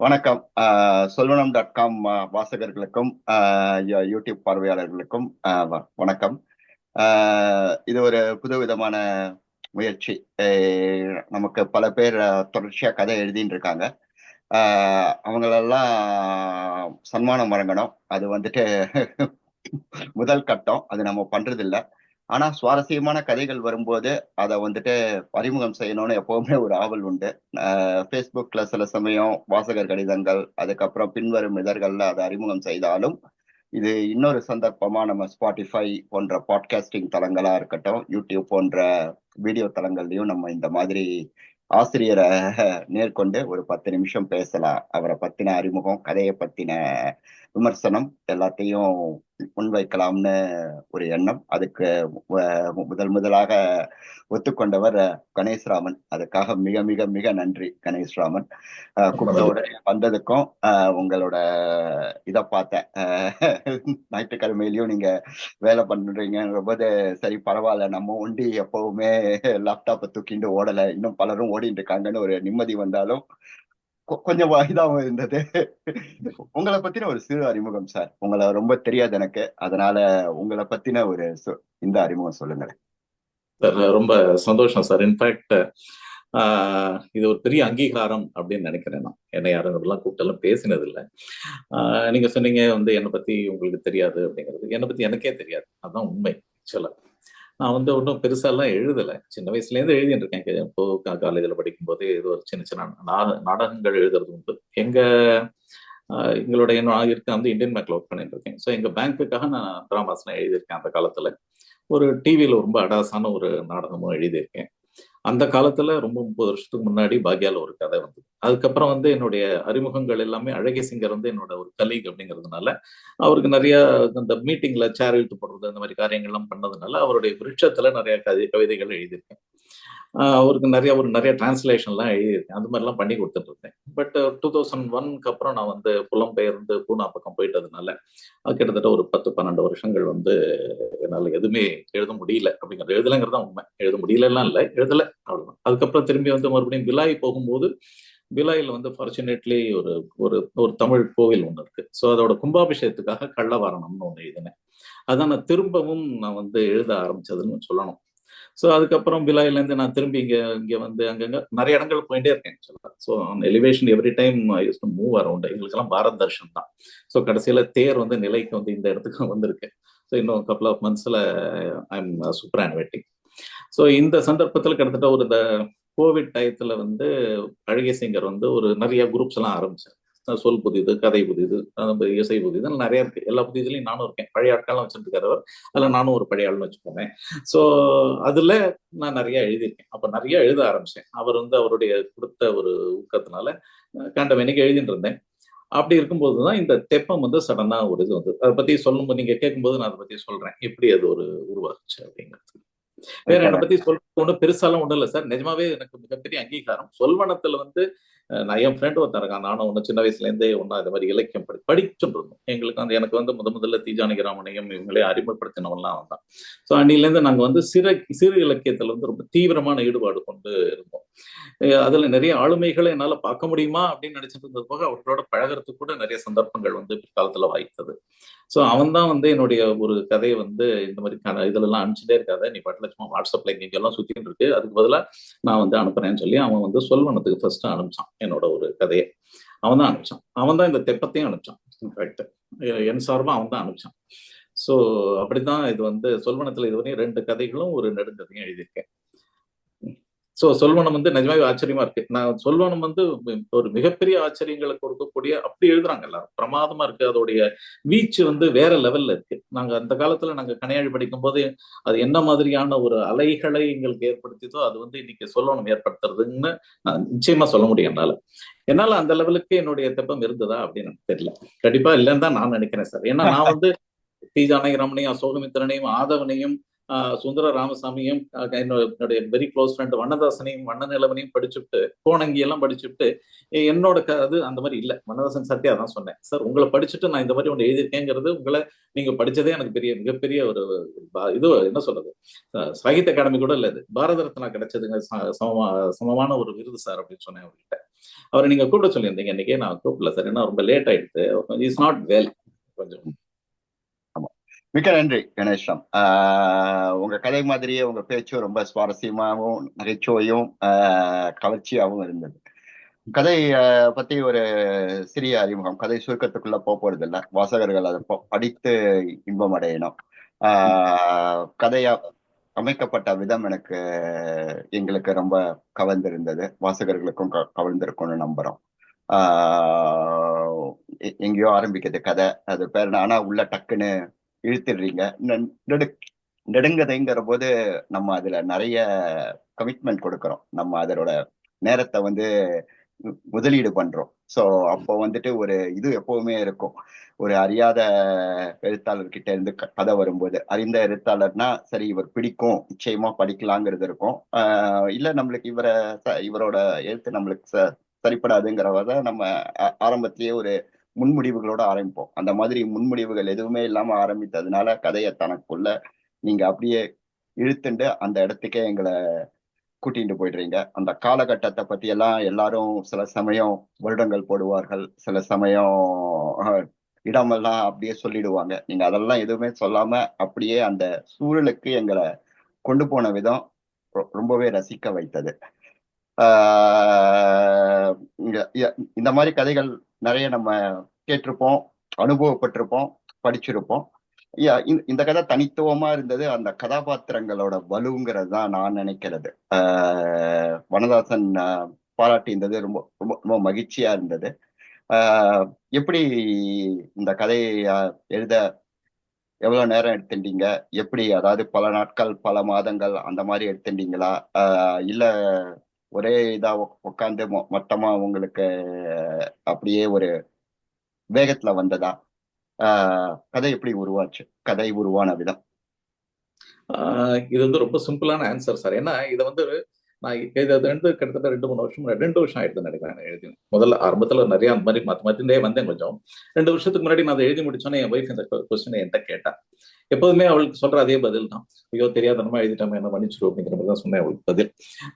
வணக்கம். Solvanam dot com வாசகர்களுக்கும் YouTube பார்வையாளர்களுக்கும் வணக்கம். இது ஒரு புதுவிதமான முயற்சி. நமக்கு பல பேர் தொடர்ச்சியா கதை எழுதின்னு இருக்காங்க. அவங்களெல்லாம் சன்மானம் வழங்கணும். அது வந்துட்டு முதல் கட்டம். அது நம்ம பண்றதில்ல. ஆனா சுவாரஸ்யமான கதைகள் வரும்போது அதை வந்துட்டு அறிமுகம் செய்யணும்னு எப்பவுமே ஒரு ஆவல் உண்டு. ஃபேஸ்புக்ல சில சமயம் வாசகர் கடிதங்கள் அதுக்கப்புறம் பின்வரும் இதழ்கள்ல அதை அறிமுகம் செய்தாலும் இது இன்னொரு சந்தர்ப்பமா நம்ம ஸ்பாட்டிஃபை போன்ற பாட்காஸ்டிங் தளங்களா இருக்கட்டும் யூடியூப் போன்ற வீடியோ தளங்கள்லயும் நம்ம இந்த மாதிரி ஆசிரியரை நேர்கொண்டு ஒரு பத்து நிமிஷம் பேசலாம். அவரை பத்தின அறிமுகம் கதையை பத்தின விமர்சனம் எல்லாத்தையும் முன்வைக்கலாம்னு ஒரு எண்ணம். அதுக்கு முதல் முதலாக ஒத்துக்கொண்டவர் கணேஷ்ராமன். அதுக்காக மிக மிக மிக நன்றி கணேஷ்ராமன். கூப்பிட்டோட வந்ததுக்கும் உங்களோட இதை பார்த்தேன். ஞாயிற்றுக்கிழமையிலயும் நீங்க வேலை பண்றீங்க. போது சரி பரவாயில்ல. நம்ம ஒண்டி எப்பவுமே லேப்டாப்பை தூக்கிட்டு ஓடலை. இன்னும் பலரும் ஓடிட்டு இருக்காங்கன்னு ஒரு நிம்மதி வந்தாலும் கொஞ்சம் இதாகவும் இருந்தது. உங்களை பத்தின ஒரு சிறு அறிமுகம் சார். உங்களை ரொம்ப தெரியாது எனக்கு. அதனால உங்களை பத்தின ஒரு இந்த அறிமுகம் சொல்லுங்களேன். சார் ரொம்ப சந்தோஷம் சார். இன்ஃபேக்ட் இது ஒரு பெரிய அங்கீகாரம் அப்படின்னு நினைக்கிறேன் நான். என்னை யாரும் இதெல்லாம் கூப்பிட்டெல்லாம் பேசினது இல்லை நீங்க சொன்னீங்க வந்து என்னை பத்தி உங்களுக்கு தெரியாது அப்படிங்கிறது. என்னை பத்தி எனக்கே தெரியாது. அதுதான் உண்மை ஆக்சுவலாக நான் வந்து ஒன்றும் பெருசாலாம் எழுதலை. சின்ன வயசுலேருந்து எழுதிட்டு இருக்கேன் இப்போ காலேஜில் படிக்கும்போது ஏதோ ஒரு சின்ன சின்ன நாடகங்கள் எழுதுறது உண்டு. எங்கள் எங்களுடைய நான் இருக்க வந்து இந்தியன் பேங்க்ல ஒர்க் பண்ணிட்டு இருக்கேன் ஸோ எங்கள் பேங்க்குக்காக நான் டிராமாஸ்லாம் எழுதியிருக்கேன் அந்த காலத்தில். ஒரு டிவியில் ரொம்ப அடாசான ஒரு நாடகமும் எழுதியிருக்கேன். அந்த காலத்துல ரொம்ப முப்பது வருஷத்துக்கு முன்னாடி பாக்யால ஒரு கதை வந்தது. அதுக்கப்புறம் வந்து என்னுடைய அறிமுகங்கள் எல்லாமே அழகிய சிங்கர் வந்து என்னோட ஒரு கலீக் அப்படிங்கிறதுனால அவருக்கு நிறைய அந்த மீட்டிங்ல சேர் இழுத்து போடுறது அந்த மாதிரி காரியங்கள்லாம் பண்ணதுனால அவருடைய விருட்சத்துல நிறைய கதை கவிதைகள் எழுதியிருக்கேன். அவருக்கு நிறைய ஒரு நிறைய டிரான்ஸ்லேஷன்லாம் எழுதியிருக்கேன் அந்த மாதிரிலாம் பண்ணி கொடுத்துட்டு இருந்தேன் பட் டூ தௌசண்ட் ஒன்க்கு அப்புறம் நான் வந்து புலம்பெயர்ந்து பூனா பக்கம் போயிட்டதுனால கிட்டத்தட்ட ஒரு பத்து பன்னெண்டு வருஷங்கள் வந்து என்னால் எதுவுமே எழுத முடியல. அப்படிங்கிறது எழுதலைங்கிறது தான் உண்மை. எழுத முடியலலாம் இல்லை எழுதலை. அவ்வளோதான் அதுக்கப்புறம் திரும்பி வந்து மறுபடியும் பிலாய் போகும்போது பிலாயில் வந்து ஃபார்ச்சுனேட்லி ஒரு ஒரு ஒரு தமிழ் கோவில் ஒன்று இருக்கு. ஸோ அதோட கும்பாபிஷேகத்துக்காக கள்ளவாரணம்னு ஒன்று எழுதினேன். அதான் நான் திரும்பவும் நான் வந்து எழுத ஆரம்பிச்சதுன்னு சொல்லணும். ஸோ அதுக்கப்புறம் பிலாயிலேருந்து நான் திரும்பி இங்கே இங்கே வந்து அங்கங்கே நிறைய இடங்கள் போயிட்டே இருக்கேன் ஆக்சுவலாக so elevation every time used to move around எங்களுக்கெல்லாம் பாரத் தர்ஷன் தான். ஸோ கடைசியில் தேர் வந்து நிலைக்கு வந்து இந்த இடத்துக்கு வந்திருக்கு. ஸோ இன்னும் couple of மந்த்ஸில் I am super animating so இந்த சந்தர்ப்பத்தில் கிட்டத்தட்ட ஒரு இந்த கோவிட் டயத்தில் வந்து அழகிய சிங்கர் வந்து ஒரு நிறைய குரூப்ஸ் எல்லாம் ஆரம்பிச்சார். சொல் புதிது கதை புதிது இசை புதிது நிறைய இருக்கு. எல்லா புதிதுலையும் நானும் இருக்கேன். பழைய ஆட்கள்லாம் வச்சுருக்காரு அதில் நானும் ஒரு பழைய ஆள்னு வச்சுக்கோங்க ஸோ அதுல நான் நிறைய எழுதியிருக்கேன். அப்போ நிறைய எழுத ஆரம்பிச்சேன். அவர் வந்து அவருடைய கொடுத்த ஒரு ஊக்கத்தினால கண்டவனைக்கு எழுதிட்டு இருந்தேன் அப்படி இருக்கும்போது தான் இந்த தெப்பம் வந்து சடனா ஒரு இது வந்து அதை பத்தி சொல்லும்போது நீங்க கேட்கும்போது நான் அதை பத்தி சொல்றேன். எப்படி அது ஒரு உருவாச்சு அப்படிங்கிறது. வேற என்னை பத்தி சொல்றது ஒன்றும் பெருசாலாம் ஒன்றும் இல்லை சார். நிஜமாவே எனக்கு மிகப்பெரிய அங்கீகாரம். சொல்வனத்துல வந்து நான் என் ஃப்ரெண்டு ஒருத்தர் இருக்கான். நானும் ஒன்று சின்ன வயசுல இருந்தே இது மாதிரி இலக்கியம் படி படிச்சுட்டு இருந்தோம் எங்களுக்கு அந்த எனக்கு வந்து முத முதல்ல தீஜானகிராமனையும் இவங்களே அறிமுகப்படுத்தினவன்லாம் வந்தான் ஸோ அன்னிலேருந்து நாங்கள் வந்து சிறு சிறு இலக்கியத்துல வந்து ரொம்ப தீவிரமான ஈடுபாடு கொண்டு இருந்தோம். அதுல நிறைய ஆளுமைகளை என்னால் பார்க்க முடியுமா அப்படின்னு நினைச்சிட்டு இருந்தது போக அவர்களோட பழகிறதுக்கு கூட நிறைய சந்தர்ப்பங்கள் வந்து பிற்காலத்துல வாய்த்தது. ஸோ அவன் தான் வந்து என்னுடைய ஒரு கதையை வந்து இந்த மாதிரி இதுலலாம் அனுப்பிச்சிட்டே இருக்காத. நீ பாட்டில் சும்மா வாட்ஸ்அப்பில் எங்கெல்லாம் சுற்றின்னு இருக்கு. அதுக்கு பதிலாக நான் வந்து அனுப்புறேன்னு சொல்லி அவன் வந்து சொல்வனத்துக்கு ஃபர்ஸ்ட் அனுப்பிச்சான் என்னோட ஒரு கதையை. அவன் தான் அனுப்பிச்சான். அவன் தான் இந்த தெப்பத்தையும் அனுப்பிச்சான். இன்ஃபேக்ட் என் சார்பாக அவன் தான் அனுப்பிச்சான். ஸோ அப்படிதான் இது வந்து சொல்வனத்தில் இதுவரையும் ரெண்டு கதைகளும் ஒரு நெடுங்கதையும் எழுதியிருக்கேன். ஸோ சொல்வனம் வந்து நிஜமாவே ஆச்சரியமா இருக்கு. நான் சொல்வனம் வந்து ஒரு மிகப்பெரிய ஆச்சரியங்களை கொடுக்கக்கூடிய அப்படி எழுதுறாங்க எல்லாரும். பிரமாதமா இருக்கு. அதோடைய வீச்சு வந்து வேற லெவல்ல இருக்கு. நாங்க அந்த காலத்துல நாங்க கனையாழி படிக்கும் போது அது என்ன மாதிரியான ஒரு அலைகளை எங்களுக்கு ஏற்படுத்தியதோ அது வந்து இன்னைக்கு சொல்லணும் ஏற்படுத்துறதுன்னு நான் நிச்சயமா சொல்ல முடியும் என்னால. என்னால அந்த லெவலுக்கு என்னுடைய தெப்பம் இருந்ததா அப்படின்னு எனக்கு தெரியல. கண்டிப்பா இல்லைன்னு தான் நான் நினைக்கிறேன் சார். ஏன்னா நான் வந்து டி ஜானகிராமனையும் அசோகமித்திரனையும் ஆதவனையும் சுந்தர ராமசாமியும் என்னுடைய வெரி க்ளோஸ் ஃப்ரெண்ட் வண்ணதாசனையும் வண்ணநிலவனையும் படிச்சுட்டு கோணங்கி எல்லாம் படிச்சுட்டு என்னோட அது அந்த மாதிரி இல்லை. வண்ணதாசன் சத்தியா தான் சொன்னேன். சார் உங்களை படிச்சுட்டு நான் இந்த மாதிரி ஒன்று எழுதியிருக்கேங்கிறது உங்களை நீங்க படிச்சதே எனக்கு பெரிய மிகப்பெரிய ஒரு இது என்ன சொல்றது? சாகித்ய அகாடமி கூட இல்லை இது. பாரத ரத்னா கிடைச்சதுங்க சமமா சமமான ஒரு விருது சார் அப்படின்னு சொன்னேன் அவர்கிட்ட. அவரை நீங்க கூப்பிட சொல்லியிருந்தீங்க. இன்னைக்கு நான் கூப்பிடல சார். ஏன்னா ரொம்ப லேட் ஆயிடுது இஸ் நாட் வெல் கொஞ்சம் மிக்க நன்றி கணேஷம் ஆஹ் உங்க கதை மாதிரியே உங்க பேச்சும் ரொம்ப சுவாரஸ்யமாகவும் நகைச்சுவையும் ஆஹ் கவர்ச்சியாகவும் இருந்தது. கதை பத்தி ஒரு சிறிய அறிமுகம். கதை சுருக்கத்துக்குள்ள போக போறது இல்ல வாசகர்கள் அதை படித்து இன்பம் அடையணும். ஆஹ் கதையா அமைக்கப்பட்ட விதம் எனக்கு எங்களுக்கு ரொம்ப கவர்ந்திருந்தது. வாசகர்களுக்கும் க- கவர்ந்திருக்கும்னு நம்புறோம். ஆஹ் எங்கேயோ ஆரம்பிக்கிறது கதை. அது பேர் ஆனா உள்ள டக்குன்னு இழுத்துடுறீங்க. நெடு நெடுங்கதைங்கிற போது நம்ம அதுல நிறைய கமிட்மெண்ட் கொடுக்குறோம். நம்ம அதோட நேரத்தை வந்து முதலீடு பண்றோம். சோ அப்போ வந்துட்டு ஒரு இது எப்பவுமே இருக்கும். ஒரு அறியாத எழுத்தாளர்கிட்ட இருந்து க- கதை வரும்போது அறிந்த எழுத்தாளர்னா சரி இவர் பிடிக்கும் நிச்சயமா படிக்கலாங்கிறது இருக்கும். ஆஹ் இல்ல நம்மளுக்கு இவரை ச- இவரோட எழுத்து நம்மளுக்கு ச- தான் நம்ம ஆரம்பத்திலேயே ஒரு முன்முடிவுகளோட ஆரம்பிப்போம். அந்த மாதிரி முன்முடிவுகள் எதுவுமே இல்லாம ஆரம்பித்ததுனால கதையை தனக்குள்ள நீங்க அப்படியே இழுத்துண்டு அந்த இடத்துக்கே எங்களை கூட்டிட்டு போயிடுறீங்க. அந்த காலகட்டத்தை பத்தி எல்லாம் எல்லாரும் சில சமயம் வருடங்கள் போடுவார்கள். சில சமயம் இடமெல்லாம் அப்படியே சொல்லிடுவாங்க. நீங்க அதெல்லாம் எதுவுமே சொல்லாம அப்படியே அந்த சூழலுக்கு எங்களை கொண்டு போன விதம் ரொ- ரொம்பவே ரசிக்க வைத்தது. ஆஹ் இங்க இந்த மாதிரி கதைகள் நிறைய நம்ம கேட்டிருப்போம் அனுபவப்பட்டிருப்போம் படிச்சிருப்போம். யா- இந்த கதை தனித்துவமா இருந்தது அந்த கதாபாத்திரங்களோட வலுங்கிறது தான் நான் நினைக்கிறது. ஆஹ் வனதாசன் பாராட்டி இருந்தது ரொம்ப ரொம்ப ரொம்ப மகிழ்ச்சியா இருந்தது. ஆஹ் எப்படி இந்த கதையை எழுத எவ்வளவு நேரம் எடுத்துட்டீங்க எப்படி அதாவது பல நாட்கள் பல மாதங்கள் அந்த மாதிரி எடுத்துட்டீங்களா ஆஹ் இல்ல ஒரே இதா உட்காந்து மொத்தமா உங்களுக்கு அப்படியே ஒரு வேகத்துல வந்ததா? ஆஹ் கதை எப்படி உருவாச்சு? கதை உருவான விதம். ஆஹ் இது வந்து ரொம்ப சிம்பிளான ஆன்சர் சார். ஏன்னா இதை வந்து நான் இது ரெண்டு கிட்டத்தட்ட ரெண்டு மூணு வருஷம் ரெண்டு வருஷம் ஆயிடுது நினைக்கிறேன் எழுதினேன் முதல்ல ஆரம்பத்தில் நிறைய அந்த மாதிரி மாத்தி மாத்திட்டே வந்தேன் கொஞ்சம். ரெண்டு வருஷத்துக்கு முன்னாடி நான் அதை எழுதி முடிச்சோன்னே என் ஒய்ஃப் இந்த கொஸ்டினை என்கிட்ட கேட்டா. எப்போதுமே அவளுக்கு சொல்ற அதே பதில் தான். ஐயோ தெரியாதனமா எழுதிட்டாம என்ன மன்னிச்சிடும் அப்படிங்கிற மாதிரி தான் சொன்னேன் அவளுக்கு பதில்.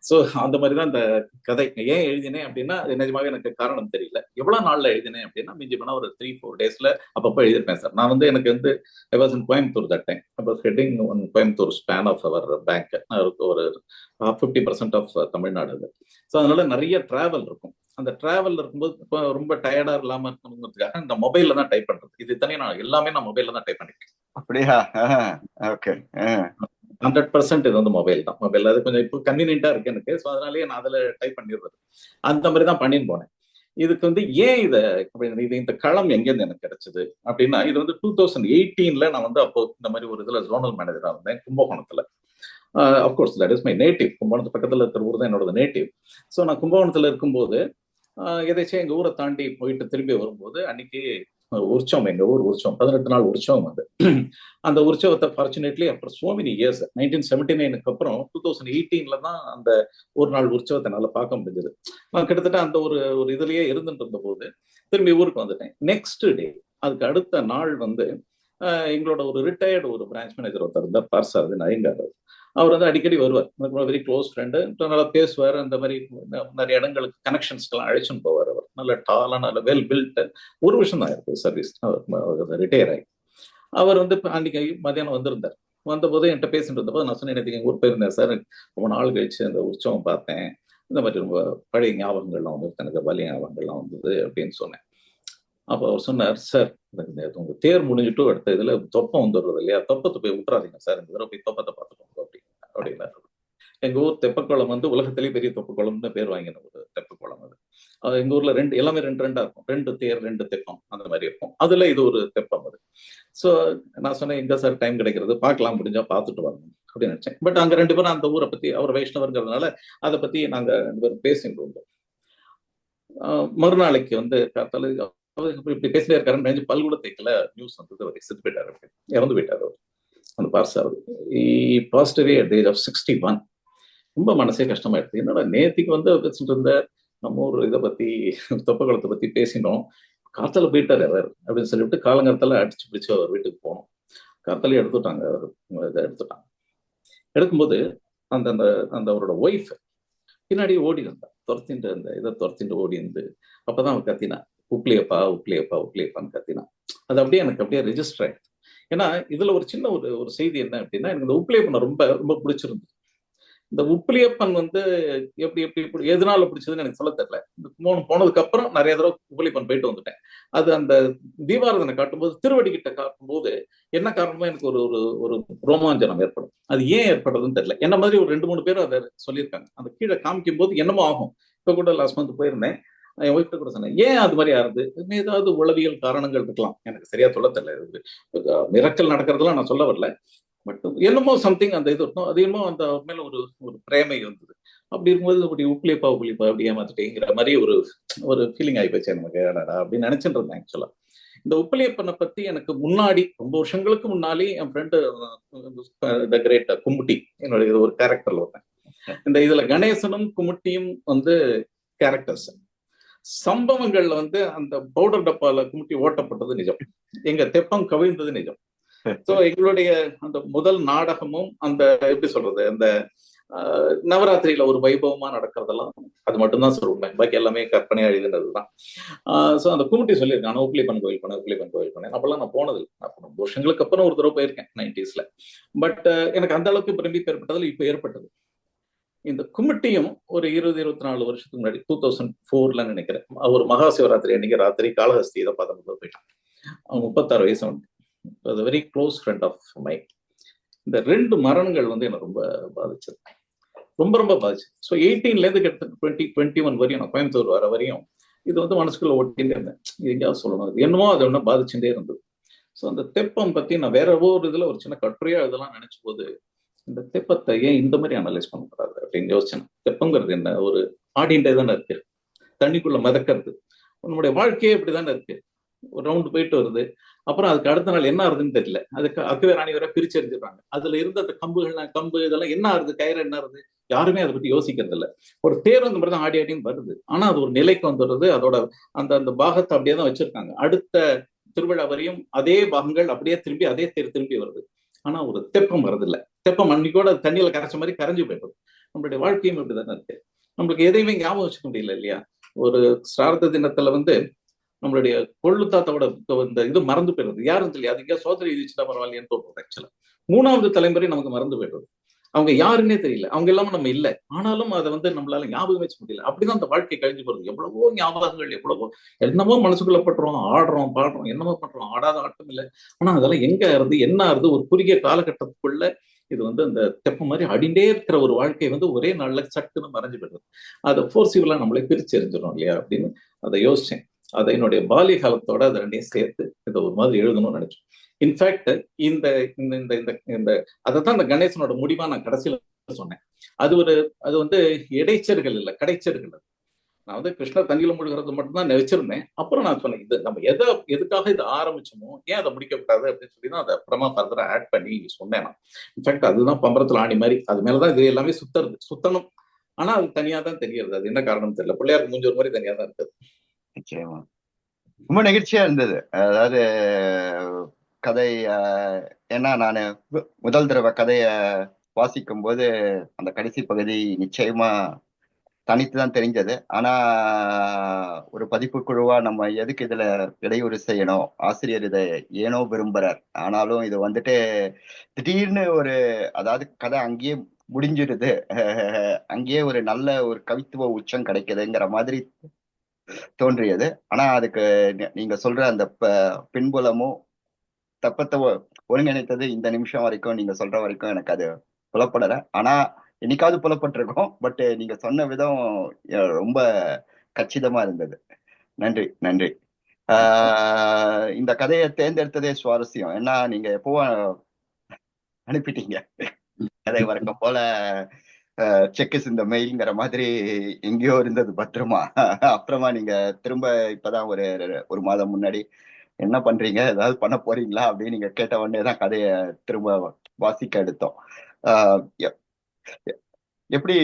ஸோ அந்த மாதிரி தான் இந்த கதை. ஏன் எழுதினேன் அப்படின்னா நிஜமாவே எனக்கு காரணம் தெரியல. எவ்வளவு நாள்ல எழுதினேன் அப்படின்னா மிஞ்சி போனா ஒரு த்ரீ ஃபோர் டேஸ்ல அப்பப்போ எழுதிருப்பேன் சார். நான் வந்து எனக்கு வந்து I was in Coimbatore that time அப்போ heading one Coimbatore span of our bank ஒரு ஃபிஃப்டி பர்சன்ட் ஆஃப் தமிழ்நாடு அது ஸோ அதனால நிறைய டிராவல் இருக்கும். அந்த டிராவல் இருக்கும்போது இப்போ ரொம்ப டயர்டா இல்லாம இருக்கணுங்கிறதுக்காக இந்த மொபைல்ல தான் டைப் பண்றது. இது தனியாக நான் எல்லாமே நான் மொபைல்ல தான் டைப் பண்ணிருக்கேன். அப்படியா? ஓகே ஹண்ட்ரட் பர்சன்ட் இது வந்து மொபைல் தான். மொபைல் அது கொஞ்சம் இப்போ கன்வீனியன்ட்டா இருக்கு எனக்கு. ஸோ அதனாலேயே நான் அதில் டைப் பண்ணிடுறது. அந்த மாதிரி தான் பண்ணின்னு போனேன். இதுக்கு வந்து ஏன் இதை இது இந்த களம் எங்கேருந்து எனக்கு கிடைச்சது? அப்படின்னா இது வந்து டூ தௌசண்ட் எயிட்டீன்ல நான் வந்து அப்போ இந்த மாதிரி ஒரு இதுல ஜோனல் மேனேஜராக இருந்தேன் கும்பகோணத்துல. Of course that is my native கும்பகோணத்து பக்கத்துல இருக்கிற ஊர் தான் என்னோட நேட்டிவ் ஸோ நான் கும்பகோணத்துல இருக்கும்போது எதாச்சும் எங்க ஊரை தாண்டி போயிட்டு திரும்பி வரும்போது அன்னைக்கு உற்சவம் எங்க ஊர் உற்சவம். பதினெட்டு நாள் உற்சவம் அது. அந்த உற்சவத்தை ஃபார்ச்சுனேட்லி அப்புறம் so many years nineteen seventy நைனுக்கு அப்புறம் டூ தௌசண்ட் எயிட்டீன்ல தான் அந்த ஒரு நாள் உற்சவத்தை என்னால் பார்க்க முடிஞ்சது. நான் கிட்டத்தட்ட அந்த ஒரு ஒரு இதுலயே இருந்துட்டு இருந்த போது திரும்பி ஊருக்கு வந்துட்டேன். நெக்ஸ்ட் டே அதுக்கு அடுத்த நாள் வந்து ஆஹ் எங்களோட ஒரு ரிட்டையர்டு ஒரு பிரான்ச் மேனேஜர் ஒருத்தர் இருந்தார் அது ஐயங்கார் அவர் வந்து அடிக்கடி வருவார். எனக்கு வெரி க்ளோஸ் ஃப்ரெண்டு நல்லா பேசுவார். அந்த மாதிரி நிறைய இடங்களுக்கு கனெக்ஷன்ஸ்க்கெல்லாம் அழைச்சுன்னு போவார் அவர். நல்ல டாலாக நல்ல வெல் பில்ட் ஒரு வருஷம் தான் இருக்குது சர்வீஸ் அவர் ரிட்டையர் ஆகி. அவர் வந்து அன்னைக்கு மதியானம் வந்திருந்தார். வந்தபோது என்கிட்ட பேசிட்டு இருந்தபோது நான் சொன்னேன் எனக்கு எங்கள் ஊர் போயிருந்தேன் சார். ரொம்ப நாள் கழிச்சு அந்த உற்சவம் பார்த்தேன். இந்த மாதிரி ரொம்ப பழைய ஞாபகங்கள்லாம் வந்து எனக்கு வலி ஞாபகங்கள்லாம் வந்தது அப்படின்னு சொன்னேன். அப்போ அவர் சொன்னார் சார் உங்க தேர் முடிஞ்சுட்டு அடுத்த இதுல தொப்பம் வந்துடுறது இல்லையா? தொப்பத்தை போய் விட்டுறாதீங்க சார். இந்த தடவை போய் தொப்பத்தை பார்த்துட்டு அப்படின்னு. அப்படின்னா எங்க ஊர் தெப்பக்குளம் வந்து உலகத்திலேயே பெரிய தெப்பக்குளம்னு பேர் வாங்கின ஒரு தெப்பக்குளம் அது. அது எங்க ஊர்ல ரெண்டு எல்லாமே ரெண்டு ரெண்டா இருக்கும். ரெண்டு தேர் ரெண்டு தெப்பம் அந்த மாதிரி இருக்கும். அதுல இது ஒரு தெப்பம் அது. ஸோ நான் சொன்னேன் எங்க சார் டைம் கிடைக்கிறது? பார்க்கலாம் முடிஞ்சா பார்த்துட்டு வரணும் அப்படின்னு நினைச்சேன். பட் அங்க ரெண்டு பேரும் அந்த ஊரை பத்தி அவர் வைஷ்ணவர்ங்கிறதுனால அதை பத்தி நாங்க ரெண்டு பேரும் பேசிட்டு இருந்தோம். மறுநாளைக்கு வந்து காத்தால இப்படி பேசிட்டே இருக்காருன்னு நினைச்சு பல் கூட தைக்கல நியூஸ் வந்தது அவர் செத்து போயிட்டாரு இறந்து போயிட்டார் அவர். அந்த பார்சார் பாசிட்டிவே at age of sixty one ரொம்ப மனசே கஷ்டமாயிடுது என்னடா நேத்திக்கு வந்து பேசிட்டு இருந்த நம்ம ஊர் இதை பத்தி தொப்பகுளத்தை பத்தி பேசினோம். காத்தால போயிட்டார் அவர் அப்படின்னு சொல்லிவிட்டு காலங்காலத்தால அடிச்சு பிடிச்சு அவர் வீட்டுக்கு போனோம். காத்தாலே எடுத்துட்டாங்க அவர். இதை எடுத்துட்டாங்க. எடுக்கும்போது அந்த அந்த அந்த அவரோட ஒய்ஃப் பின்னாடி ஓடி இருந்தார் துரத்திட்டு அந்த இதை துரத்திட்டு ஓடி இருந்து அப்பதான் அவன் கத்தினா உப்ளியப்பா உப்ளியப்பா உப்ளியப்பான்னு கத்தினா அது அப்படியே எனக்கு அப்படியே ரெஜிஸ்டர் ஆயிடுச்சு. ஏன்னா இதுல ஒரு சின்ன ஒரு ஒரு செய்தி என்ன அப்படின்னா எனக்கு இந்த உப்ளியப்பனை ரொம்ப ரொம்ப பிடிச்சிருந்தது. இந்த உப்பிலியப்பன் வந்து எப்படி எப்படி எப்படி எதனால பிடிச்சதுன்னு எனக்கு சொல்ல தெரியல. இந்த கும்பகோணம் போனதுக்கு அப்புறம் நிறைய தடவை உப்பிலியப்பன் போயிட்டு வந்துட்டேன். அது அந்த தீபாரதனை காட்டும்போது திருவடி கிட்ட காட்டும்போது என்ன காரணமோ எனக்கு ஒரு ஒரு ஒரு ரோமாஞ்சனம் ஏற்படும். அது ஏன் ஏற்படுறதுன்னு தெரியல. என்ன மாதிரி ஒரு ரெண்டு மூணு பேரும் அதை சொல்லியிருக்காங்க. அந்த கீழே காமிக்கும் போது என்னமோ ஆகும். இப்ப கூட லாஸ்ட் மந்த் போயிருந்தேன். என் ஒய்ஃப்ட கூட சொன்னேன் ஏன் அது மாதிரி ஆறுது ஏதாவது உளவியல் காரணங்கள் இருக்கலாம். எனக்கு சரியா சொல்ல தெரியல மிரக்கல் நடக்கிறதுலாம் நான் சொல்ல வரல. பட் என்னமோ சம்திங் அந்த இது இருக்கும் அது என்னமோ அந்த மேல ஒரு ஒரு பிரேமை வந்தது. அப்படி இருக்கும்போது அப்படி உப்புளிப்பா உப்புளிப்பா அப்படி ஏமாத்துட்டேங்கிற மாதிரி ஒரு ஒரு ஃபீலிங் ஆகி போச்சு நமக்கு ஏடாடா அப்படின்னு நினைச்சிட்டு இருந்தேன் ஆக்சுவலா இந்த உப்புளியப்பனை பத்தி எனக்கு முன்னாடி ரொம்ப வருஷங்களுக்கு முன்னாலே என் ஃப்ரெண்டு த கிரேட் கும்முட்டி என்னுடைய ஒரு கேரக்டர்ல வந்தேன் இந்த இதுல கணேசனும் கும்முட்டியும் வந்து கேரக்டர்ஸ் சம்பவங்கள்ல வந்து அந்த பவுடர் டப்பால கும்முட்டி ஓட்டப்பட்டது நிஜம். எங்க தெப்பம் கவிழ்ந்தது நிஜம். சோ எங்களுடைய அந்த முதல் நாடகமும் அந்த எப்படி சொல்றது அந்த நவராத்திரியில ஒரு வைபவமா நடக்கிறதெல்லாம் அது மட்டும்தான் சொல்லுவேன் பாக்கி எல்லாமே கற்பனை எழுதினதுதான். சோ அந்த கும்பிட்டி சொல்லியிருக்கேன். நான் உப்பிலிப்பன் கோயில் பண்ணேன் உப்பிலிப்பன் கோயில் பண்ணேன் அப்பெல்லாம் நான் போனது அப்புறம் வருஷங்களுக்கு அப்புறம் ஒரு தடவை போயிருக்கேன் நைன்டிஸ்ல பட் எனக்கு அந்த அளவுக்கு பிரமிப்பு ஏற்பட்டதில் இப்ப ஏற்பட்டது. இந்த குமிட்டியும் ஒரு இருபது இருபத்தி நாலு வருஷத்துக்கு முன்னாடி டூ தௌசண்ட் ஃபோர்ல நினைக்கிறேன். அவர் மகா சிவராத்திரி அன்னைக்கு ராத்திரி காலஹஸ்தி இதை பார்த்து போயிட்டான் அவங்க முப்பத்தாறு வயசு வந்து very close friend of my இந்த ரெண்டு மரணங்கள் வந்து எனக்கு ரொம்ப பாதிச்சது. ரொம்ப ரொம்ப பாதிச்சு ஸோ எயிட்டீன்லேருந்து கிட்ட டுவெண்ட்டி டுவெண்ட்டி ஒன் வரையும் நான் கோயம்புத்தூர் வர வரையும் இது வந்து மனசுக்குள்ள ஒட்டிகிட்டே இருந்தேன். இது எங்கேயாவது சொல்லணும். அது என்னமோ அது ஒன்றும் பாதிச்சுட்டே இருந்தது. ஸோ அந்த தெப்பம் பற்றி நான் வேற ஒவ்வொரு இதில் ஒரு சின்ன கட்டுரையாக இதெல்லாம் நினைச்ச போது இந்த தெப்பத்தை ஏன் இந்த மாதிரி அனலைஸ் பண்ணக்கூடாது அப்படின்னு யோசிச்சேன். தெப்பங்கிறது என்ன? ஒரு ஆடிண்டே தானே இருக்கு. தண்ணிக்குள்ள மிதக்கிறது. நம்முடைய வாழ்க்கையே இப்படிதானே இருக்கு. ஒரு ரவுண்டு போயிட்டு வருது. அப்புறம் அதுக்கு அடுத்த நாள் என்ன ஆகுதுன்னு தெரியல. அதுக்கு அக்குவே ராணி வரை பிரிச்சு எறிஞ்சிடுறாங்க அதுல இருந்த அந்த கம்புகள்லாம் கம்பு இதெல்லாம் என்ன ஆகுது? கயிறு என்ன ஆகுது? யாருமே அதை பத்தி யோசிக்கிறது இல்லை. ஒரு தேர் அந்த மாதிரி தான் ஆடி ஆடின்னு வருது. ஆனா அது ஒரு நிலைக்கு வந்துடுறது அதோட அந்த அந்த பாகத்தை அப்படியே தான் வச்சிருக்காங்க. அடுத்த திருவிழா வரையும் அதே பாகங்கள் அப்படியே திரும்பி அதே தேர் திரும்பி வருது. ஆனா ஒரு தெப்பம் வருதில்ல தெப்பம் அன்னைக்கோட அது தண்ணியில கரைச்ச மாதிரி கரைஞ்சு போயிடும் நம்மளுடைய வாழ்க்கையும் இப்படிதானே இருக்கு. நம்மளுக்கு எதையுமே ஞாபகம் வச்சுக்க முடியல இல்லையா? ஒரு சிரார்த்த தினத்துல வந்து நம்மளுடைய கொள்ளு தாத்தாவோட இந்த இது மறந்து போயிடுறது. யாரும் தெரியாது அது இங்கே சோதனை எழுதிச்சுட்டா பரவாயில்லையான்னு தோன்றது ஆக்சுவலா மூணாவது தலைமுறை நமக்கு மறந்து போயிடுறது. அவங்க யாருன்னே தெரியல. அவங்க இல்லாம நம்ம இல்லை. ஆனாலும் அதை வந்து நம்மளால ஞாபகம் வச்சு முடியல. அப்படிதான் அந்த வாழ்க்கை கழிஞ்சு போறது. எவ்வளவோ ஞாபகங்கள் எவ்வளவோ என்னமோ மனசுக்குள்ள பட்டுறோம் ஆடுறோம் பாடுறோம் என்னமோ பண்றோம். ஆடாத ஆட்டம் இல்லை. ஆனா அதெல்லாம் எங்க இருந்து என்ன இருந்து ஒரு குறுகிய காலகட்டத்துக்குள்ள இது வந்து அந்த தெப்ப மாதிரி அடிண்டே இருக்கிற ஒரு வாழ்க்கை வந்து ஒரே நாள்ல சட்டுன்னு மறைஞ்சு போயிடுது. அதை ஃபோர்சிபிளா நம்மளே பிரிச்சு எரிஞ்சிடும் இல்லையா அப்படின்னு அதை யோசிச்சேன். அதை என்னுடைய பாலிய காலத்தோட அதை ரெண்டையும் சேர்த்து இதை ஒரு மாதிரி எழுதணும்னு நினைச்சேன். இன்ஃபேக்ட் இந்த இந்த இந்த இந்த இந்த அதை தான் அந்த கணேசனோட முடிவா நான் கடைசியில சொன்னேன். அது ஒரு அது வந்து இடைச்சர்கள் இல்லை கடைச்சர்கள் நான் வந்து கிருஷ்ணர் தண்ணியில் முழுகிறது மட்டும்தான் நினைச்சிருந்தேன். அப்புறம் நான் சொன்னேன் இது நம்ம எதை எதுக்காக இதை ஆரம்பிச்சோமோ ஏன் அதை முடிக்கக்கூடாது அப்படின்னு சொல்லி தான் அதை அப்புறமா ஃபர்தராக ஆட் பண்ணி சொன்னேன் நான். இன்ஃபேக்ட் அதுதான் பம்பரத்துல ஆணி மாதிரி. அது மேலதான் இது எல்லாமே சுத்தருது சுத்தணும். ஆனா அது தனியா தான் தெரியறது. அது என்ன காரணம் தெரியல. பிள்ளையார் மூஞ்சூர் மாதிரி தனியா தான் இருக்குது. நிச்சயமா. ரொம்ப நெகிழ்ச்சியா இருந்தது. அதாவது கதை ஏன்னா நான் முதல் தடவை கதையை வாசிக்கும் போது அந்த கடைசி பகுதி நிச்சயமா தனித்து தான் தெரிஞ்சது. ஆனா ஒரு பதிப்பு குழுவா நம்ம எதுக்கு இதுல இடையூறு செய்யணும்? ஆசிரியர் இதை ஏனோ விரும்புறார். ஆனாலும் இது வந்துட்டு திடீர்னு ஒரு அதாவது கதை அங்கேயே முடிஞ்சிருது அங்கேயே ஒரு நல்ல ஒரு கவித்துவ உச்சம் கிடைக்குதுங்கிற மாதிரி தோன்றியது. ஆனா அதுக்கு நீங்க சொல்ற அந்த பின்புலமும் தப்பத்தை ஒருங்கிணைத்தது இந்த நிமிஷம் வரைக்கும் நீங்க சொல்ற வரைக்கும் எனக்கு அது புலப்படல. ஆனா என்னைக்காவது புலப்பட்டிருக்கோம். பட் நீங்க சொன்ன விதம் ரொம்ப கச்சிதமா இருந்தது. நன்றி நன்றி. ஆஹ் இந்த கதையை தேர்ந்தெடுத்ததே சுவாரஸ்யம். ஏன்னா நீங்க எப்போ அனுப்பிட்டீங்க. கதை வரைக்கும் போல செக்ஸ் இந்த மெயில்ங்கிற மாதிரி எங்கேயோ இருந்தது பத்திரமா. அப்புறமா நீங்க திரும்ப இப்பதான் ஒரு ஒரு மாதம் முன்னாடி என்ன பண்றீங்க? ஏதாவது பண்ண போறீங்களா? அப்படின்னு நீங்க கேட்ட உடனே தான் கதையை திரும்ப வாசிக்க எடுத்தோம். எப்படி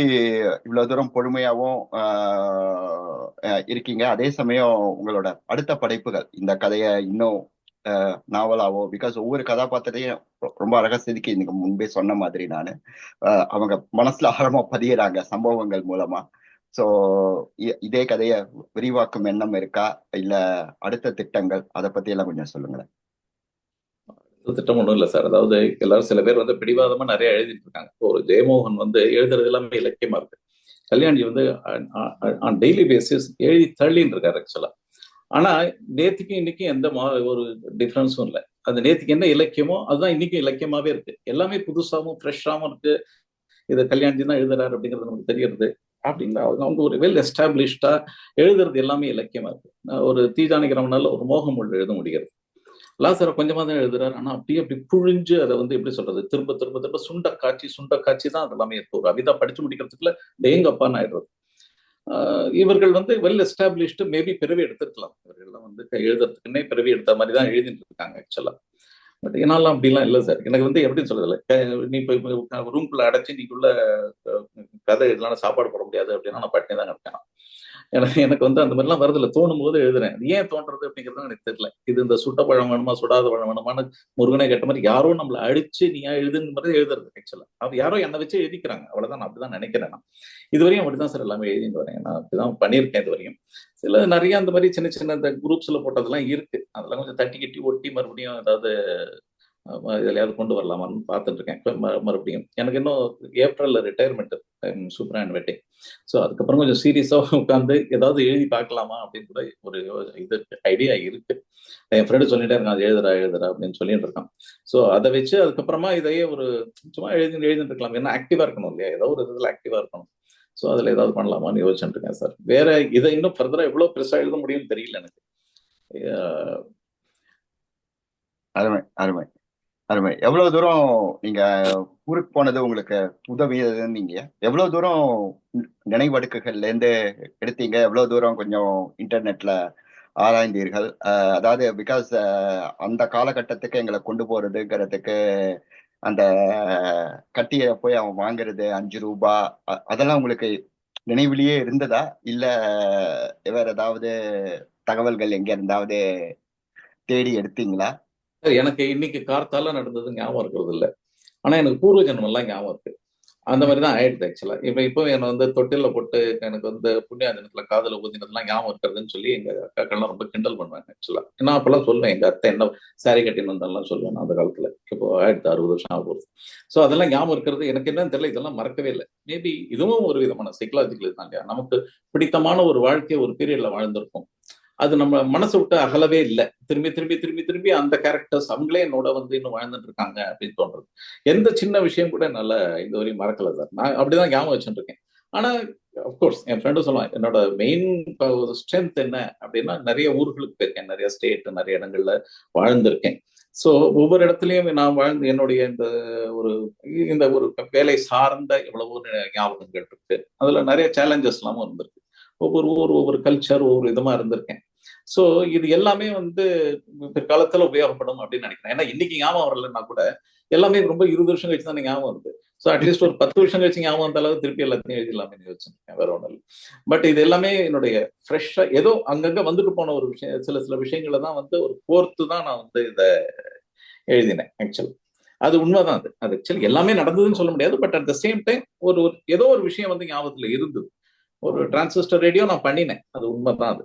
இவ்வளவு தூரம் பொறுமையாவும் இருக்கீங்க? அதே சமயம் உங்களோட அடுத்த படைப்புகள் இந்த கதையை இன்னும் நாவலாவோ பிகாஸ் ஒவ்வொரு கதாபாத்திரத்தையும் ரொம்ப அழகா செதுக்கி நீங்க முன்பே சொன்ன மாதிரி நான் அவங்க மனசுல ஆழமா பதியறாங்க சம்பவங்கள் மூலமா. சோ இதே கதையை விரிவாக்கும் எண்ணம் இருக்கா? இல்ல அடுத்த திட்டங்கள் அதை பத்தி எல்லாம் கொஞ்சம் சொல்லுங்களேன். திட்டம் ஒன்றும் இல்லை சார். அதாவது எல்லாரும் சில பேர் வந்து பிடிவாதமா நிறைய எழுதிட்டு இருக்காங்க. ஒரு ஜெயமோகன் வந்து எழுதுறது எல்லாமே இலக்கியமா இருக்கு. கல்யாணி வந்து ஆன் டெய்லி பேசிஸ் எழுதி தள்ளின்னு இருக்காரு ஆக்சுவலா ஆனா நேத்துக்கும் இன்னைக்கும் எந்த மா ஒரு டிஃப்ரென்ஸும் இல்லை. அந்த நேத்துக்கு என்ன இலக்கியமோ அதுதான் இன்னைக்கும் இலக்கியமாவே இருக்கு. எல்லாமே புதுசாகவும் ஃப்ரெஷ்ஷாகவும் இருக்கு. இது கல்யாணி தான் எழுதுறாரு அப்படிங்கிறது நமக்கு தெரியறது அப்படின்னா அவங்க ஒரு வெல் எஸ்டாப்ளிஷ்டா எழுதுறது எல்லாமே இலக்கியமா இருக்கு. ஒரு தீஜானிக்கிறவனால ஒரு மோகம் ஒன்று எழுத முடிகிறது. லாசரை கொஞ்சமா தான் எழுதுறாரு. ஆனா அப்படியே அப்படி புழிஞ்சு அதை வந்து எப்படி சொல்றது? திரும்ப திரும்ப திரும்ப சுண்ட காட்சி சுண்ட காட்சி தான் அதெல்லாமே இருக்கும் ஒரு அவிதா படிச்சு முடிக்கிறதுக்குள்ள தேங்கப்பான்னு ஆயிடுறது. இவர்கள் வந்து வெல் எஸ்டாப்ளிஷ்டு மேபி பிறவி எடுத்துருக்கலாம். இவர்கள்லாம் வந்து எழுதுறதுக்குன்னே பிறவி எடுத்த மாதிரி தான் எழுதிட்டு இருக்காங்க ஆக்சுவலா பட் என்னாலாம் அப்படிலாம் இல்லை சார் எனக்கு வந்து எப்படின்னு சொல்றதுல நீ இப்போ ரூம்குள்ள அடைச்சு நீக்குள்ள கதை இதெல்லாம் சாப்பாடு போட முடியாது அப்படின்னா நான் பட்டினி தான் இருக்கேன் எனக்கு எனக்கு வந்து அந்த மாதிரிலாம் வரதில்ல தோணும் போது எழுதுறேன் ஏன் தோன்றது அப்படிங்கிறது எனக்கு தெரியல. இது இந்த சுட்ட பழம் வேணுமா சுடாத பழம் வேணுமான்னு முருகனை கேட்ட மாதிரி யாரோ நம்மளை அடிச்சு நீ எழுதுன்னு மாதிரி எழுதுறது ஆக்சுவலா அவ யாரோ என்னை வச்சு எழுதிக்கிறாங்க. அவ்வளவுதான் நான் அப்படிதான் நினைக்கிறேன் நான். இதுவரையும் அப்படிதான் சார் எல்லாமே எழுதிட்டு வரேன். நான் அப்படிதான் பண்ணியிருக்கேன் இது வரையும் சில நிறைய அந்த மாதிரி சின்ன சின்ன இந்த குரூப்ஸ்ல போட்டதெல்லாம் இருக்கு. அதெல்லாம் கொஞ்சம் தட்டி கட்டி ஒட்டி மறுபடியும் ஏதாவது எதுலையாவது கொண்டு வரலாமான்னு பார்த்துட்டு இருக்கேன் மறுபடியும். எனக்கு இன்னும் ஏப்ரல்ல ரிட்டையர்மெண்ட் சூப்பரா அண்ட் வெட்டிங் ஸோ அதுக்கப்புறம் கொஞ்சம் சீரியஸாக உட்காந்து ஏதாவது எழுதி பார்க்கலாமா அப்படின்னு கூட ஒரு இது ஐடியா இருக்கு. என் ஃப்ரெண்டு சொல்லிட்டே இருக்கான் அது எழுதுறா எழுதுறா அப்படின்னு சொல்லிட்டு இருக்கான். ஸோ அதை வச்சு அதுக்கப்புறமா இதையே ஒரு சும்மா எழுதி எழுதிட்டு இருக்கலாம். ஏன்னா ஆக்டிவா இருக்கணும் இல்லையா? ஏதோ ஒரு இதில் ஆக்டிவாக இருக்கணும். ஸோ அதில் ஏதாவது பண்ணலாமான்னு யோசிச்சுட்டு இருக்கேன் சார் வேற இதை இன்னும் ஃபர்தரா எவ்வளோ பெருசாக எழுத முடியும்னு தெரியல எனக்கு. அருமை அருமை. அருமை. எவ்வளவு தூரம் நீங்க ஊருக்கு போனது உங்களுக்கு உதவியதுன்னீங்க? எவ்வளவு தூரம் நினைவடுக்குகள்ல இருந்து எடுத்தீங்க? எவ்வளவு தூரம் கொஞ்சம் இன்டர்நெட்ல ஆராய்ந்தீர்கள்? அதாவது பிகாஸ் அந்த காலகட்டத்துக்கு எங்களை கொண்டு போறதுங்கிறதுக்கு அந்த கட்டியை போய் அவன் வாங்குறது அஞ்சு ரூபா அதெல்லாம் உங்களுக்கு நினைவிலேயே இருந்ததா? இல்ல வேற ஏதாவது தகவல்கள் எங்க இருந்தாவது தேடி எடுத்தீங்களா? எனக்கு இன்னைக்கு கார்த்தால நடந்தது ஞாபகம் இருக்கிறது இல்லை ஆனா எனக்கு பூர்வ ஜென்மம் எல்லாம் ஞாபகம் இருக்கு. அந்த மாதிரி தான் ஆயிடுது ஆக்சுவலா இப்ப இப்போ என்னை வந்து தொட்டில போட்டு எனக்கு வந்து புண்ணியா தினத்துல காதல ஊதினதுலாம் ஞாபகம் இருக்கிறதுன்னு சொல்லி எங்க அக்காக்கள்லாம் ரொம்ப கிண்டல் பண்ணுவாங்க ஆக்சுவலா நான் அப்பெல்லாம் சொல்லுவேன் எங்க அத்தை என்ன சாரி கட்டின்னு வந்தாலும் சொல்லுவேன் அந்த காலத்துல. இப்போ ஆயிரத்தி அறுபது வருஷம் ஆகும் ஸோ அதெல்லாம் ஞாபகம் இருக்கிறது. எனக்கு என்னன்னு தெரியல இதெல்லாம் மறக்கவே இல்லை. மேபி இதுவும் ஒரு விதமான சைக்கலாஜிக்கல் தான் இல்லையா? நமக்கு பிடித்தமான ஒரு வாழ்க்கையை ஒரு பீரியட்ல வாழ்ந்திருக்கும் அது நம்ம மனசு விட்டு அகலவே இல்லை. திரும்பி திரும்பி திரும்பி திரும்பி அந்த கேரக்டர்ஸ் அவங்களே என்னோட வந்து இன்னும் வாழ்ந்துட்டு இருக்காங்க அப்படின்னு தோன்றது. எந்த சின்ன விஷயம் கூட என்னால இது வரையும் மறக்கல சார். நான் அப்படிதான் ஞாபகம் வச்சுட்டு இருக்கேன் ஆனா அப்கோர்ஸ் என் ஃப்ரெண்டும் சொல்லுவான் என்னோட மெயின் ஸ்ட்ரென்த் என்ன? அப்படின்னா நிறைய ஊர்களுக்கு போயிருக்கேன். நிறைய ஸ்டேட் நிறைய இடங்கள்ல வாழ்ந்திருக்கேன். ஸோ ஒவ்வொரு இடத்துலையும் நான் வாழ்ந்து என்னுடைய இந்த ஒரு இந்த ஒரு வேலை சார்ந்த எவ்வளவோ ஞாபகங்கள் இருக்கு. அதுல நிறைய சேலஞ்சஸ் எல்லாமும் இருந்திருக்கு. ஒவ்வொரு ஊர் ஒவ்வொரு கல்ச்சர் ஒவ்வொரு விதமா இருந்திருக்கேன். ஸோ இது எல்லாமே வந்து பிற்காலத்துல உபயோகப்படும் அப்படின்னு நினைக்கிறேன். ஏன்னா இன்னைக்கு ஞாபகம் வரலன்னா கூட எல்லாமே ரொம்ப இருபது வருஷம் கழிச்சு தானே ஞாபகம் வருது. ஸோ அட்லீஸ்ட் ஒரு பத்து வருஷம் கழிச்சு ஞாபகம் வந்த அளவு திருப்பி எல்லாத்தையும் எழுதிடலாமே வச்சிருக்கேன். வேற ஒன்றும் இல்லை. பட் இது எல்லாமே என்னுடைய ஃப்ரெஷ்ஷாக ஏதோ அங்கங்க வந்துட்டு போன ஒரு விஷயம் சில சில விஷயங்களை தான் வந்து ஒரு கோர்த்து தான் நான் வந்து இதை எழுதினேன் ஆக்சுவலி அது உண்மைதான் அது. அது ஆக்சுவலி எல்லாமே நடந்ததுன்னு சொல்ல முடியாது. But at the same time ஒரு ஒரு ஏதோ ஒரு விஷயம் வந்து ஞாபகத்துல இருந்தது. ஒரு டிரான்சிஸ்டர் ரேடியோ நான் பண்ணினேன். அது உண்மைதான் அது.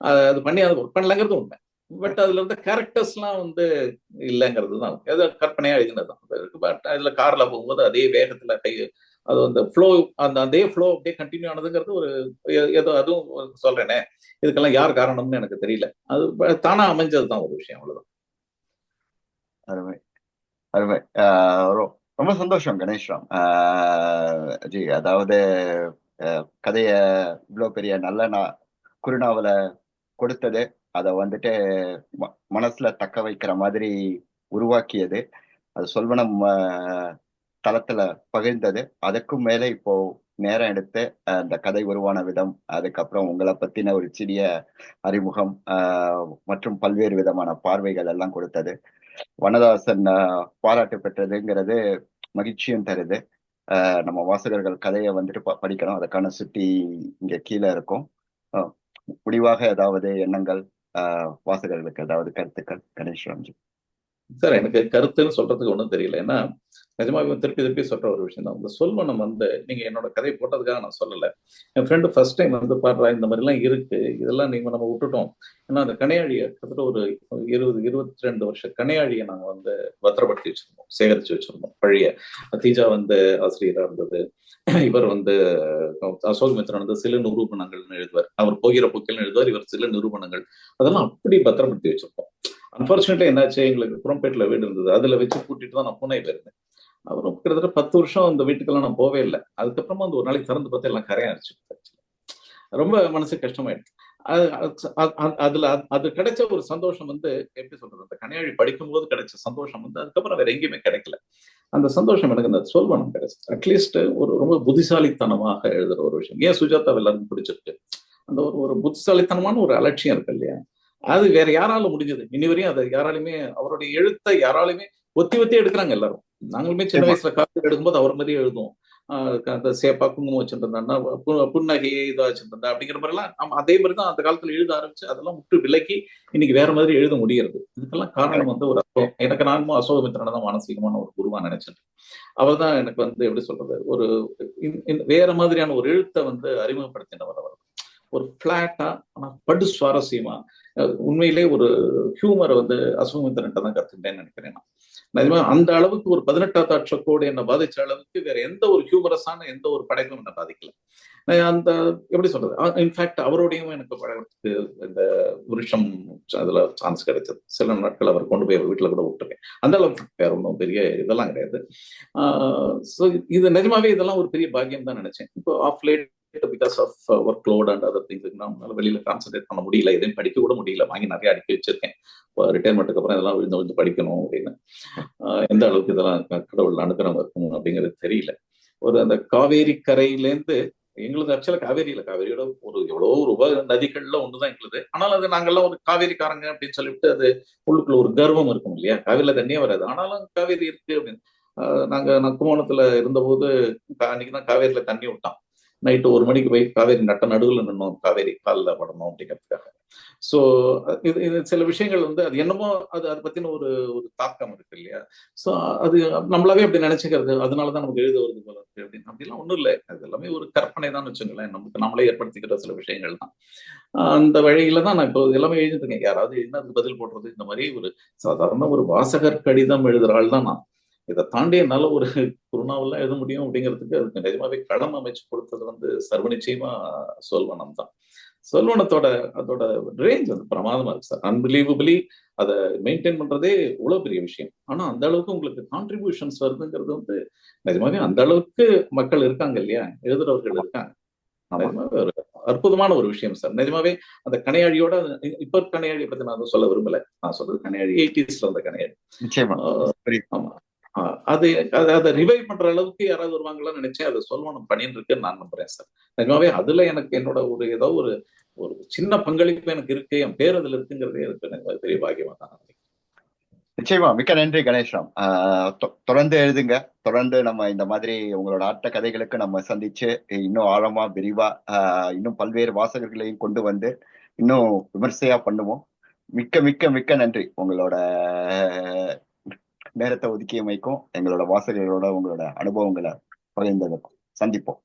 அது பண்ணி அது ஒர்க் பண்ணலங்கிறது உண்மை. பட் அதுல இருந்த கேரக்டர்ஸ்லாம் வந்து இல்லைங்கிறது தான் ஏதோ கற்பனையா எழுதினது தான். பட் அதுல கார்ல போகும்போது அதே வேகத்துல கை அது அந்த ஃப்ளோ அந்த அதே ஃப்ளோ அப்படியே கண்டினியூ ஆனதுங்கிறது ஒரு ஏதோ அதுவும் சொல்றேனே. இதுக்கெல்லாம் யார் காரணம்னு எனக்கு தெரியல. அது தானா அமைஞ்சது தான் ஒரு விஷயம் அவ்வளவுதான். அருமை. அருமை. ரொம்ப சந்தோஷம் கணேஷ்ராம். ஜி அதாவது கதைய இவ்வளவு பெரிய நல்ல நான் குறுநாவலை கொடுத்தது. அதை வந்துட்டு மனசுல தக்க வைக்கிற மாதிரி உருவாக்கியது. அது சொல்வனம் தளத்துல பகிர்ந்தது. அதுக்கும் மேல இப்போ நேரம் எடுத்து அந்த கதை உருவான விதம் அதுக்கப்புறம் உங்களை பத்தின ஒரு சிறிய அறிமுகம் மற்றும் பல்வேறு விதமான பார்வைகள் எல்லாம் கொடுத்தது. வனதாசன் பாராட்டு பெற்றதுங்கிறது மகிழ்ச்சியும் தருது. நம்ம வாசகர்கள் கதையை வந்துட்டு படிக்கணும். அதுக்கான சுட்டி இங்க கீழே இருக்கும். முடிவாக ஏதாவது எண்ணங்கள் வாசகர்களுக்கு ஏதாவது கருத்துக்கள் கணேஷ் ராம்ஜி சார் எனக்கு கருத்துன்னு சொல்றதுக்கு ஒன்றும் தெரியல. ஏன்னா நிஜமாக திருப்பி திருப்பி சொல்ற ஒரு விஷயம் தான். இந்த சொல்வனம் வந்து நீங்க என்னோட கதை போட்டதுக்காக நான் சொல்லலை. என் ஃப்ரெண்டு ஃபர்ஸ்ட் டைம் வந்து பாடுறா இந்த மாதிரிலாம் இருக்கு. இதெல்லாம் நீங்க நம்ம விட்டுட்டோம். ஏன்னா அந்த கனையாழியை கிட்டத்தட்ட ஒரு இருபது இருபத்தி ரெண்டு வருஷம் கனையாழியை நாங்க வந்து பத்திரப்படுத்தி வச்சிருந்தோம். சேகரிச்சு வச்சிருந்தோம். பழைய தீஜா வந்து ஆசிரியரா இருந்தது. இவர் வந்து அசோக் மித்ரன் வந்து சில நிரூபணங்கள்னு எழுதுவார். அவர் போகிற போக்கில் எழுதுவார். இவர் சில நிரூபணங்கள். அதெல்லாம் அப்படி பத்திரப்படுத்தி வச்சிருப்போம். அன்பார்ச்சுனேட்லி என்னாச்சு? எங்களுக்கு புறம்பேட்டில் வீடு இருந்தது. அதுல வச்சு கூட்டிட்டு தான் நான் புனையில இருந்தேன். அப்புறம் கிட்டத்தட்ட பத்து வருஷம் அந்த வீட்டுக்கெல்லாம் நான் போவே இல்லை. அதுக்கப்புறமா அந்த ஒரு நாளைக்கு திறந்து பார்த்து எல்லாம் கரையாச்சு ரொம்ப மனசு கஷ்டமாயிடுச்சு. அதுல அது கிடைச்ச ஒரு சந்தோஷம் வந்து எப்படி சொல்றது? அந்த கனியாழி படிக்கும்போது கிடைச்ச சந்தோஷம் வந்து அதுக்கப்புறம் வேற எங்கேயுமே கிடைக்கல. அந்த சந்தோஷம் எனக்கு அந்த சொல்வனம் கிடைச்சு அட்லீஸ்ட் ஒரு ரொம்ப புத்திசாலித்தனமாக எழுதுற ஒரு விஷயம். ஏன் சுஜாதா எல்லாருக்கும் பிடிச்சிருக்கு? அந்த ஒரு ஒரு புத்திசாலித்தனமான ஒரு அலட்சியம் இருக்கு இல்லையா? அது வேற யாராலும் முடிஞ்சது? இனி வரையும் அதை யாராலுமே அவருடைய எழுத்தை யாராலுமே ஒத்தி ஒத்தி எடுக்கிறாங்க எல்லாரும். நாங்களுமே சின்ன வயசுல காப்பி எடுக்கும்போது அவர் மாதிரியே எழுதுவோம். அந்த சேப்பா குங்குமம் வச்சுருந்தா புன்னகை இதா வச்சுருந்தா அப்படிங்கிற மாதிரி எல்லாம் அதே மாதிரி தான் அந்த காலத்துல எழுத ஆரம்பிச்சு அதெல்லாம் விட்டு விலக்கி இன்னைக்கு வேற மாதிரி எழுத முடியறது. இதுக்கெல்லாம் காரணம் வந்து ஒரு அர்த்தம் எனக்கு நானும் அசோகமித்திரனை தான் மானசீகமான ஒரு குருவா நினைச்சேன் அவர் தான் எனக்கு வந்து எப்படி சொல்றது ஒரு வேற மாதிரியான ஒரு எழுத்தை வந்து அறிமுகப்படுத்தினவர் அவர். ஒரு பிளாட்டா ஆனா படு சுவாரஸ்யமா உண்மையிலே ஒரு ஹியூமரை வந்து அசோகமித்திரன்ட்ட தான் கற்றுக்கிட்டேன் நினைக்கிறேன் நான். நிஜமா அந்த அளவுக்கு ஒரு பதினெட்டாவது அட்சக்கோடு என்னை பாதிச்ச அளவுக்கு வேற எந்த ஒரு ஹியூமரஸான எந்த ஒரு படைப்பும் என்னை பாதிக்கல. அந்த எப்படி சொல்றது? இன்ஃபேக்ட் அவரோடையும் எனக்கு பழகிறதுக்கு இந்த விருஷம் அதுல சான்ஸ் கிடைச்சது. சில நாட்கள் அவர் கொண்டு போய் வீட்டில் கூட விட்டுருக்கேன். அந்த அளவுக்கு வேற ஒன்றும் பெரிய இதெல்லாம் கிடையாது. ஸோ இது நிஜமாவே இதெல்லாம் ஒரு பெரிய பாக்கியம் தான் நினைச்சேன். இப்போ of late because of work load and other things நம்மளால வெளியில கான்சென்ட்ரேட் பண்ண முடியல. எதையும் படிக்க கூட முடியல. வாங்கி நிறைய அடுக்கி வச்சிருக்கேன். ரிட்டையர்மெண்ட்டுக்கு அப்புறம் இதெல்லாம் விழுந்து விழுந்து படிக்கணும் அப்படின்னு. எந்த அளவுக்கு இதெல்லாம் கடவுள் அனுகிரகம் இருக்கும் அப்படிங்கிறது தெரியல. ஒரு அந்த காவேரி கரையிலேருந்து எங்களுக்கு ஆக்சுவலா காவேரியில காவேரியோட ஒரு எவ்வளோ ரூபாய் நதிகள்ல ஒண்ணுதான் எங்களுது. ஆனால் அது நாங்கெல்லாம் ஒரு காவேரிக்காரங்க அப்படின்னு சொல்லிட்டு அது உள்ளுக்குள்ள ஒரு கர்வம் இருக்கும் இல்லையா? காவேரியில தண்ணியே வராது. ஆனாலும் காவேரி இருக்கு அப்படின்னு. நாங்க நான் கும்போணத்துல இருந்தபோது அன்னைக்கு தான் காவேரியில தண்ணி விட்டான் நைட்டு ஒரு மணிக்கு போய் காவேரி நட்ட நடுவில் நின்னோம். காவேரி காலில் படணும் அப்படிங்கிறதுக்காக. ஸோ இது இது சில விஷயங்கள் வந்து அது என்னமோ அது அதை பற்றின ஒரு ஒரு தாக்கம் இருக்கு இல்லையா? ஸோ அது நம்மளாவே அப்படி நினைச்சுக்கிறது. அதனாலதான் நமக்கு எழுத வருது போல இருக்கு அப்படின்னு. அப்படிலாம் ஒன்றும் இல்லை. அது எல்லாமே ஒரு கற்பனை தான் வச்சுங்களேன். நமக்கு நம்மளே ஏற்படுத்திக்கிற சில விஷயங்கள் தான். அந்த வழியில தான் நான் இப்போ எல்லாமே எழுதிருக்கேன் யாராவது எழுதினா அதுக்கு பதில் போடுறது? இந்த மாதிரி ஒரு சாதாரண ஒரு வாசகர் கடிதம் எழுதுகிற ஆள் தான் நான். இதை தாண்டி என்னால ஒரு குருணாவெல்லாம் எழுத முடியும் அப்படிங்கிறதுக்கு அதுக்கு நிஜமாவே களம் அமைச்சு கொடுத்தது வந்து சர்வ நிச்சயமா சொல்வனம் தான். சொல்வனத்தோட அதோட ரேஞ்ச் வந்து பிரமாதமா இருக்கு சார். அன்பிலீவபிளி அதை மெயின்டைன் பண்றதே இவ்வளவு பெரிய விஷயம். ஆனா அந்த அளவுக்கு உங்களுக்கு கான்ட்ரிபியூஷன்ஸ் வருதுங்கிறது வந்து நிஜமாவே அந்த அளவுக்கு மக்கள் இருக்காங்க இல்லையா? எழுதுறவர்கள் இருக்காங்க. ஒரு அற்புதமான ஒரு விஷயம் சார். நிஜமாவே அந்த கனையாழியோட இப்ப கனையாழியை பத்தி நான் சொல்ல விரும்பல. நான் சொல்றது கனையாழி எயிட்டிஸ்ல வந்த கனையாழி ஆமா. அது அதை ரிவைவ் பண்ற அளவுக்கு யாராவது வருவாங்களான்னு நினைச்சேன். அதை சொல்லணும் பண்ணிட்டு இருக்குன்னு நான் நம்புறேன் சார் நிஜமாவே அதுல எனக்கு என்னோட ஒரு ஏதோ ஒரு ஒரு சின்ன பங்களிப்பு எனக்கு இருக்கு. என் பேர் அதுல இருக்குங்கிறதே எனக்கு பெரிய பாக்கியமா தான் நிச்சயமா. மிக்க நன்றி கணேஷ்ராம் தொடர்ந்து எழுதுங்க. தொடர்ந்து நம்ம இந்த மாதிரி உங்களோட ஆட்ட கதைகளுக்கு நம்ம சந்திச்சு இன்னும் ஆழமா விரிவா இன்னும் பல்வேறு வாசகர்களையும் கொண்டு வந்து இன்னும் விமர்சையா பண்ணுவோம். மிக்க மிக்க மிக்க நன்றி. உங்களோட நேரத்தை ஒதுக்கியமைக்கும் எங்களோட வாசகர்களோட உங்களோட அனுபவங்களை பகிர்ந்ததற்கும் சந்திப்போம்.